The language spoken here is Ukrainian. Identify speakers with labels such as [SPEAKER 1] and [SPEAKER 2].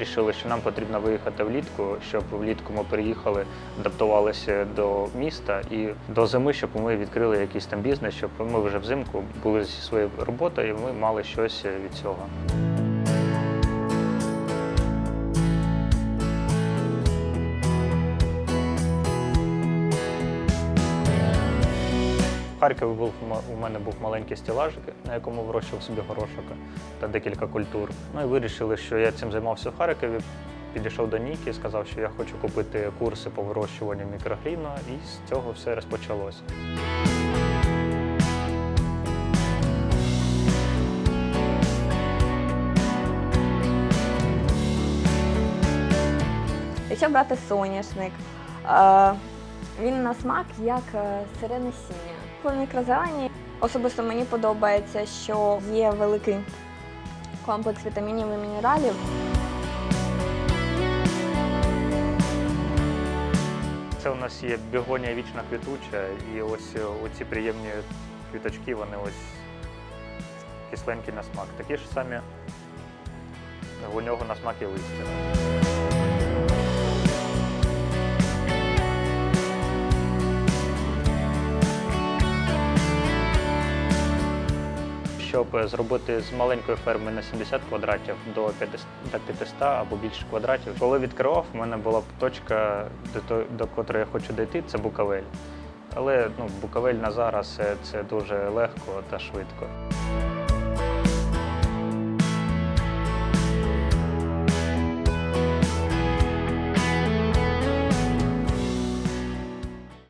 [SPEAKER 1] вирішили, що нам потрібно виїхати влітку, щоб влітку ми переїхали, адаптувалися до міста і до зими, щоб ми відкрили якийсь там бізнес, щоб ми вже взимку були зі своєю роботою, і ми мали щось від цього. В Харкові був у мене був маленький стілажик, на якому вирощував собі горошок та декілька культур. Ну і вирішили, що я цим займався в Харкові. Підійшов до Ніки, сказав, що я хочу купити курси по вирощуванню мікрогріну, і з цього все розпочалося.
[SPEAKER 2] Якщо брати соняшник, е, він на смак як е, сире насіння. По мікрозелені особисто мені подобається, що є великий комплекс вітамінів і мінералів.
[SPEAKER 1] Це у нас є бігонія вічна квітуча, і ось е, оці приємні квіточки, вони ось кисленькі на смак. Такі ж самі у нього на смак і листя. Щоб е, зробити з маленької ферми на 70 квадратів до 500 або більше квадратів, коли відкривав, в мене була точка, до, котрої я хочу дійти, це Буковель. Але ну, Буковель на зараз це, це дуже легко та швидко.